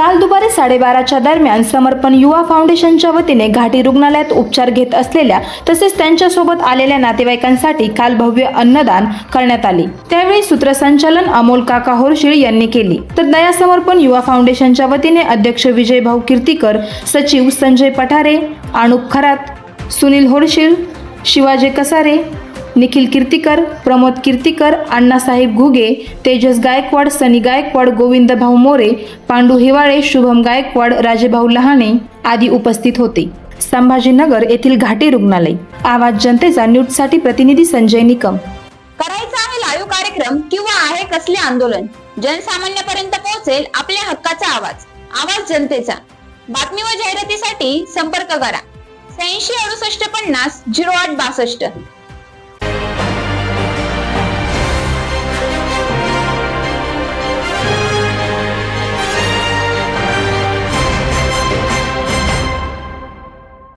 साडेबाराच्या दरम्यान समर्पण युवा फाउंडेशनच्या वतीने घाटी रुग्णालयात उपचार घेत असलेल्या तसेच त्यांच्यासोबत आलेल्या नातेवाईकांसाठी काल भव्य अन्नदान करण्यात आले. त्यावेळी सूत्रसंचालन अमोल काका होरशिळ यांनी केली. तर दया समर्पण युवा फाउंडेशनच्या वतीने अध्यक्ष विजय भाऊ कीर्तीकर सचिव संजय पठारे अनुप खरात सुनील होरशिळ शिवाजी कसारे निखिल कीर्तीकर प्रमोद कीर्तीकर अण्णासाहेब घुगे तेजस गायकवाड सनी गायकवाड गोविंद भाऊ मोरे पांडू हिवाळे शुभम गायकवाड राजेभाऊ लहाणे आदी उपस्थित होते. संभाजीनगर येथील घाटी रुग्णालय. आवाज जनतेचा न्यूजसाठी प्रतिनिधी संजय निकम. करायचा आहे लाईव्ह कार्यक्रम किंवा आहे कसले आंदोलन? जनसामान्यापर्यंत पोहोचेल आपल्या हक्काचा आवाज. आवाज जनतेचा. बातमी व जाहिरातीसाठी संपर्क करा. शहाऐंशी अडुसष्ट पन्नास झिरो आठ बासष्ट.